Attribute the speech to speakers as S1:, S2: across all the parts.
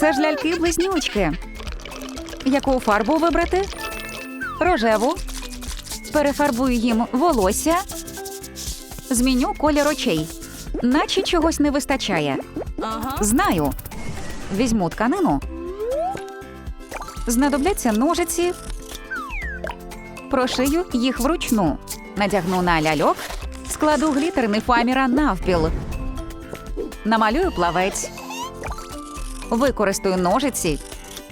S1: Це ж ляльки-близнючки. Яку фарбу вибрати? Рожеву. Перефарбую їм волосся. Зміню колір очей. Наче чогось не вистачає. Знаю. Візьму тканину. Знадобляться ножиці. Прошию їх вручну. Надягну на ляльок, складу глітерний фаміра навпіл. Намалюю плавець. Використаю ножиці.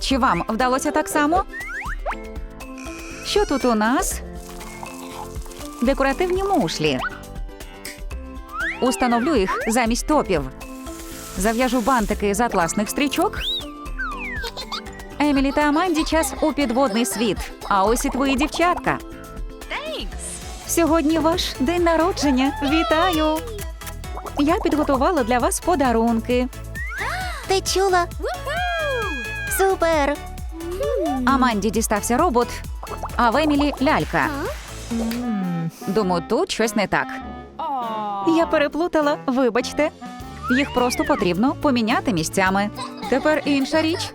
S1: Чи вам вдалося так само? Що тут у нас? Декоративні мушлі. Установлю їх замість топів. Зав'яжу бантики з атласних стрічок. Емілі та Аманді час у підводний світ. А ось і твої дівчатка. Сьогодні ваш день народження. Вітаю! Я підготувала для вас подарунки.
S2: Ти чула? Супер!
S1: Аманді дістався робот, а в Емілі лялька. Думаю, тут щось не так. Я переплутала, вибачте. Їх просто потрібно поміняти місцями. Тепер інша річ.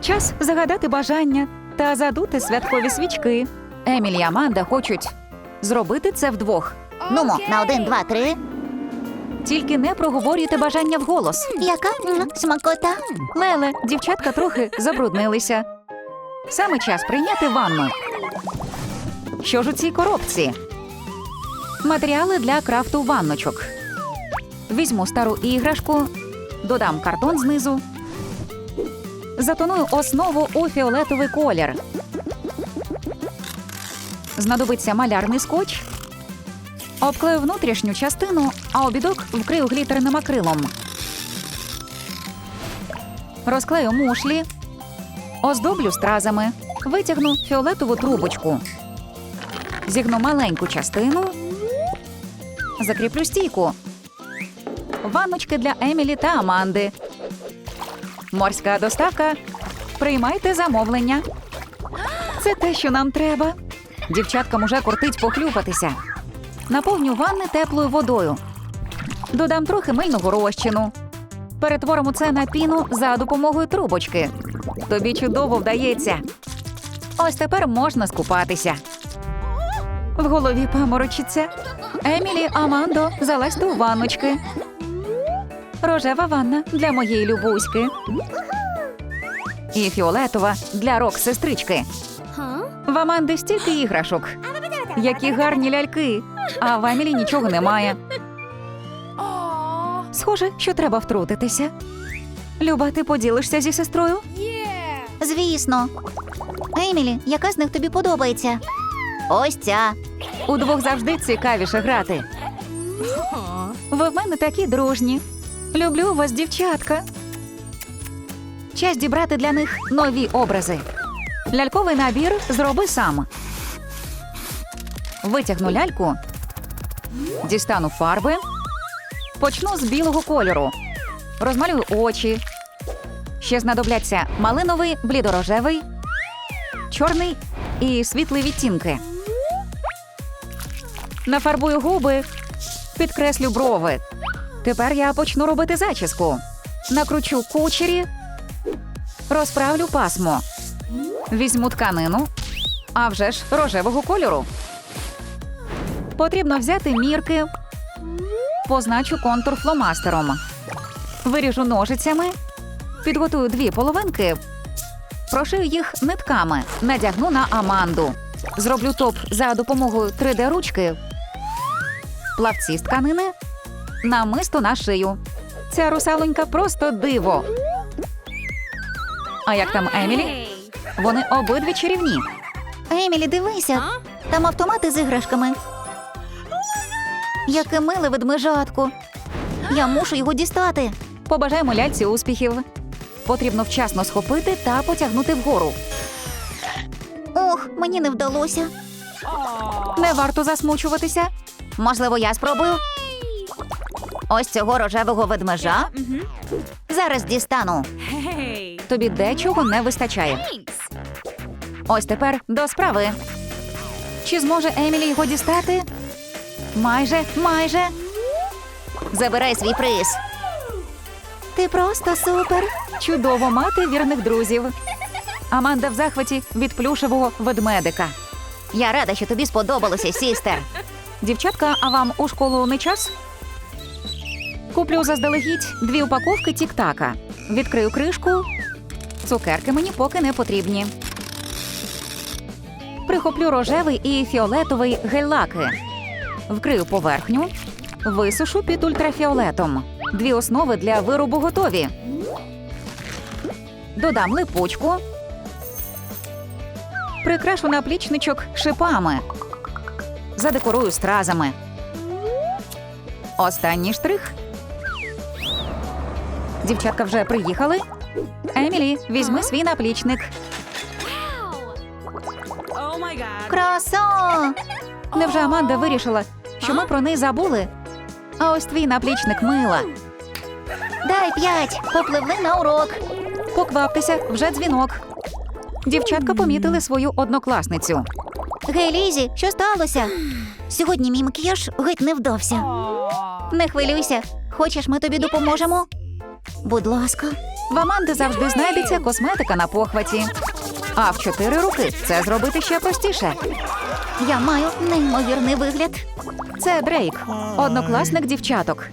S1: Час загадати бажання та задути святкові свічки. Емілі і Аманда хочуть зробити це вдвох.
S2: Нумо, на один, два, три.
S1: Тільки не проговорюйте бажання вголос.
S2: Яка М, смакота?
S1: Леле, дівчатка трохи забруднилися. Саме час прийняти ванну. Що ж у цій коробці? Матеріали для крафту ванночок. Візьму стару іграшку, додам картон знизу. Затоную основу у фіолетовий колір. Знадобиться малярний скотч. Обклею внутрішню частину, а обідок вкрию глітерним акрилом. Розклею мушлі, оздоблю стразами, витягну фіолетову трубочку, зігну маленьку частину, закріплю стійку, ванночки для Емілі та Аманди. Морська доставка. Приймайте замовлення. Це те, що нам треба. Дівчаткам уже кортить похлюпатися. Наповню ванни теплою водою. Додам трохи мильного розчину. Перетворимо це на піну за допомогою трубочки. Тобі чудово вдається. Ось тепер можна скупатися. В голові паморочиться. Емілі, Амандо, залазьте у ванночки. Рожева ванна для моєї любуськи. І фіолетова для рок-сестрички. В Аманди стільки іграшок. Які гарні ляльки. А в Емілі нічого немає. Схоже, що треба втрутитися. Люба, ти поділишся зі сестрою?
S2: Звісно. Емілі, яка з них тобі подобається? Ось ця.
S1: Удвох завжди цікавіше грати. Ви в мене такі дружні. Люблю вас, дівчатка. Час дібрати для них нові образи. Ляльковий набір зроби сам. Витягну ляльку, дістану фарби, почну з білого кольору, розмалюю очі. Ще знадобляться малиновий, блідорожевий, чорний і світлий відтінки. Нафарбую губи, підкреслю брови. Тепер я почну робити зачіску. Накручу кучері, розправлю пасмо. Візьму тканину, а вже ж рожевого кольору. Потрібно взяти мірки, позначу контур фломастером. Виріжу ножицями, підготую дві половинки, прошию їх нитками, надягну на аманду. Зроблю топ за допомогою 3D-ручки, плавці з тканини, намисто на шию. Ця русалонька просто диво. А як там Емілі? Вони обидві чарівні.
S2: Емілі, дивися. Там автомати з іграшками. Яке миле ведмежатко. Я мушу його дістати.
S1: Побажаємо ляльці успіхів. Потрібно вчасно схопити та потягнути вгору.
S2: Ох, мені не вдалося.
S1: Не варто засмучуватися.
S2: Можливо, я спробую. Ось цього рожевого ведмежа. Зараз дістану.
S1: Тобі дечого не вистачає. Ось тепер до справи. Чи зможе Емілі його дістати? Майже, майже.
S2: Забирай свій приз. Ти просто супер.
S1: Чудово мати вірних друзів. Аманда в захваті від плюшевого ведмедика.
S2: Я рада, що тобі сподобалося, сістер.
S1: Дівчатка, а вам у школу не час? Куплю заздалегідь дві упаковки тік-така. Відкрию кришку. Цукерки мені поки не потрібні. Прихоплю рожевий і фіолетовий гель-лаки. Вкрию поверхню. Висушу під ультрафіолетом. Дві основи для виробу готові. Додам липучку. Прикрашу наплічничок шипами. Задекорую стразами. Останній штрих. Дівчатка вже приїхали. Емілі, візьми свій наплічник.
S2: Краса!
S1: Невже Аманда вирішила, що ми про неї забули? А ось твій наплічник мила.
S2: Дай п'ять, попливли на урок.
S1: Покваптеся, вже дзвінок. Дівчатка помітили свою однокласницю.
S2: Гей, Лізі, що сталося? Сьогодні мій макіяж геть не вдався. Не хвилюйся. Хочеш, ми тобі допоможемо? Будь ласка.
S1: В Аманди завжди знайдеться косметика на похваті. А в чотири роки це зробити ще простіше.
S2: Я маю неймовірний вигляд.
S1: Це Дрейк, однокласник дівчаток.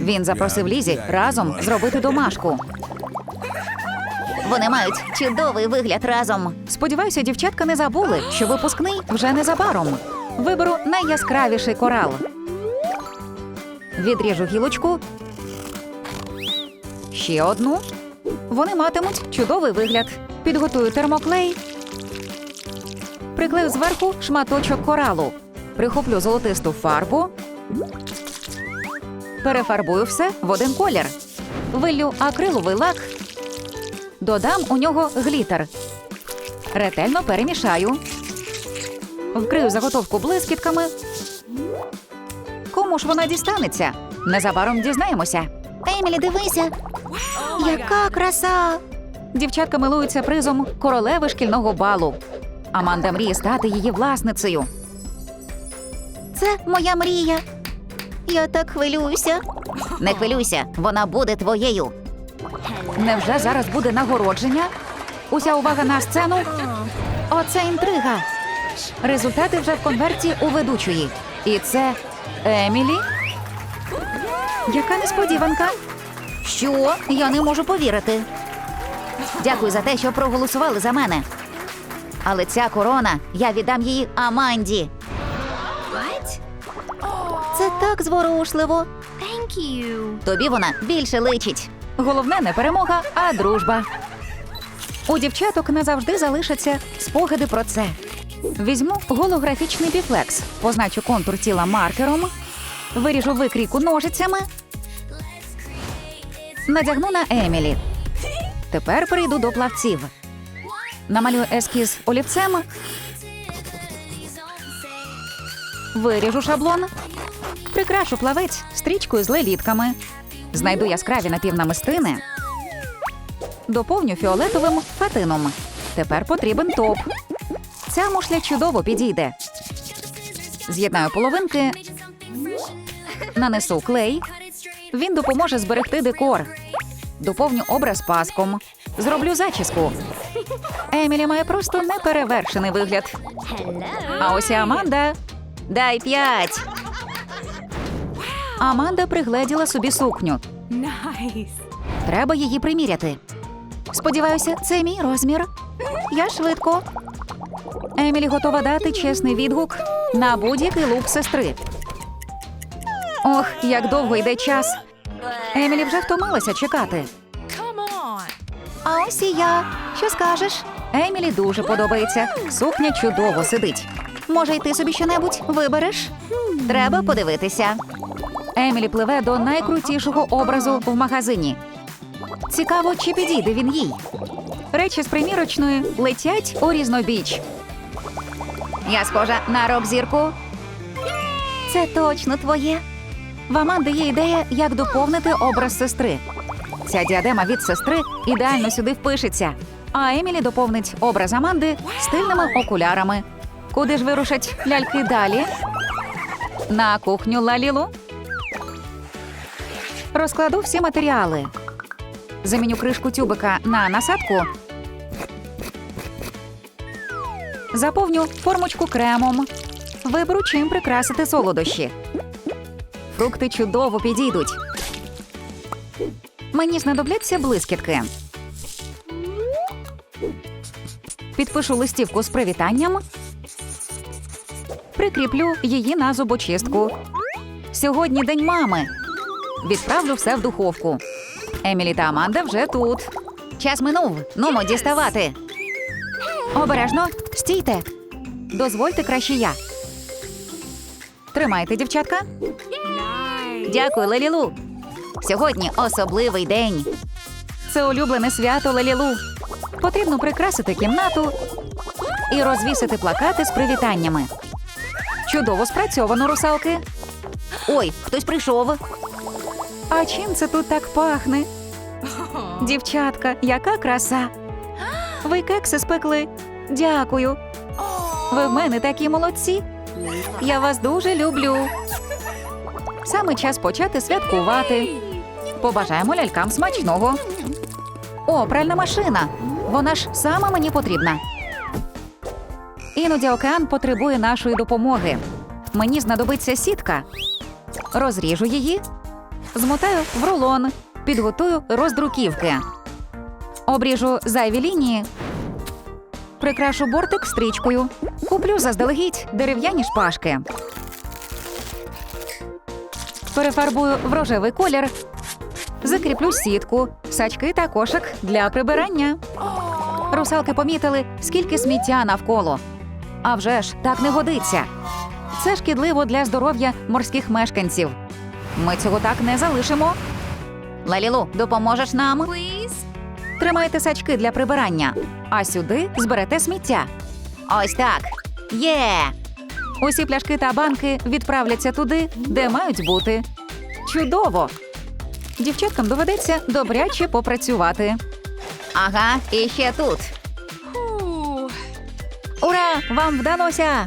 S1: Він запросив Лізі разом зробити домашку.
S2: Вони мають чудовий вигляд разом.
S1: Сподіваюся, дівчатка не забули, що випускний вже незабаром. Виберу найяскравіший корал. Відріжу гілочку. Ще одну. Вони матимуть чудовий вигляд. Підготую термоклей. Приклею зверху шматочок коралу. Прихоплю золотисту фарбу. Перефарбую все в один колір. Виллю акриловий лак. Додам у нього глітер. Ретельно перемішаю. Вкрию заготовку блискітками. Кому ж вона дістанеться? Незабаром дізнаємося.
S2: Емілі, дивися, яка краса!
S1: Дівчатка милуються призом королеви шкільного балу. Аманда мріє стати її власницею.
S2: Це моя мрія. Я так хвилююся. Не хвилюйся, вона буде твоєю.
S1: Невже зараз буде нагородження? Уся увага на сцену. Оце інтрига. Результати вже в конверті у ведучої. І це Емілі. Яка несподіванка?
S2: Що? Я не можу повірити. Дякую за те, що проголосували за мене. Але ця корона я віддам її Аманді. Це так зворушливо.
S3: Thank you.
S2: Тобі вона більше личить.
S1: Головне не перемога, а дружба. У дівчаток назавжди залишаться спогади про це. Візьму голографічний біфлекс, позначу контур тіла маркером, виріжу викрійку ножицями, надягну на Емілі. Тепер перейду до плавців. Намалюю ескіз олівцем. Виріжу шаблон. Прикрашу плавець стрічкою з лелітками. Знайду яскраві напівнамистини. Доповню фіолетовим фатином. Тепер потрібен топ. Ця мушля чудово підійде. З'єднаю половинки, нанесу клей. Він допоможе зберегти декор. Доповню образ паском. Зроблю зачіску. Емілі має просто неперевершений вигляд. А ось і Аманда. Дай п'ять. Аманда пригледіла собі сукню. Треба її приміряти. Сподіваюся, це мій розмір. Я швидко. Емілі готова дати чесний відгук на будь-який лук сестри. Ох, як довго йде час. Емілі вже втомилася чекати.
S2: А ось і я. Що скажеш?
S1: Емілі дуже подобається. Сукня чудово сидить.
S2: Може, й ти собі щонебудь вибереш? Треба подивитися.
S1: Емілі пливе до найкрутішого образу в магазині. Цікаво, чи підійде він їй. Речі з примірочної летять у різнобіч.
S2: Я схожа на рок-зірку. Це точно твоє.
S1: В Аманди є ідея, як доповнити образ сестри. Ця діадема від сестри ідеально сюди впишеться. А Емілі доповнить образ Аманди стильними окулярами. Куди ж вирушать ляльки далі? На кухню Лалілу. Розкладу всі матеріали. Заміню кришку тюбика на насадку. Заповню формочку кремом. Виберу чим прикрасити солодощі. Фрукти чудово підійдуть. Мені знадобляться блискітки. Підпишу листівку з привітанням. Прикріплю її на зубочистку. Сьогодні день мами. Відправлю все в духовку. Емілі та Аманда вже тут.
S2: Час минув. Нумо діставати.
S1: Обережно, стійте. Дозвольте краще я. Тримайте, дівчатка.
S2: Дякую, Лелілу. Сьогодні особливий день.
S1: Це улюблене свято Лелілу. Потрібно прикрасити кімнату і розвісити плакати з привітаннями. Чудово спрацьовано, русалки.
S2: Ой, хтось прийшов.
S1: А чим це тут так пахне? Дівчатка, яка краса! Ви кекси спекли. Дякую. Ви в мене такі молодці. Я вас дуже люблю. Саме час почати святкувати. Побажаємо лялькам смачного. О, пральна машина. Вона ж саме мені потрібна. Іноді океан потребує нашої допомоги. Мені знадобиться сітка. Розріжу її, змотаю в рулон, підготую роздруківки. Обріжу зайві лінії. Прикрашу бортик стрічкою. Куплю заздалегідь дерев'яні шпажки. Перефарбую в рожевий колір. Закріплю сітку, сачки та кошик для прибирання. Русалки помітили, скільки сміття навколо. А вже ж так не годиться. Це шкідливо для здоров'я морських мешканців. Ми цього так не залишимо.
S2: Лалілу, допоможеш нам?
S3: Please.
S1: Тримайте сачки для прибирання, а сюди зберете сміття.
S2: Ось так. Є.
S1: Усі пляшки та банки відправляться туди, де мають бути. Чудово! Дівчаткам доведеться добряче попрацювати.
S2: Ага, і ще тут.
S1: Ура! Вам вдалося!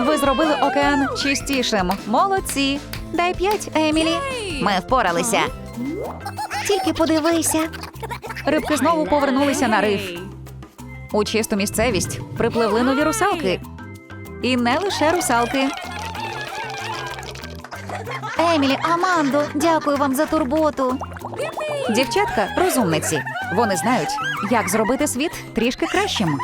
S1: Ви зробили океан чистішим. Молодці! Дай п'ять, Емілі.
S2: Ми впоралися. Тільки подивися.
S1: Рибки знову повернулися на риф. У чисту місцевість припливли нові русалки. І не лише русалки.
S2: Емілі, Амандо, дякую вам за турботу.
S1: Дівчатка розумниці. Вони знають, як зробити світ трішки кращим.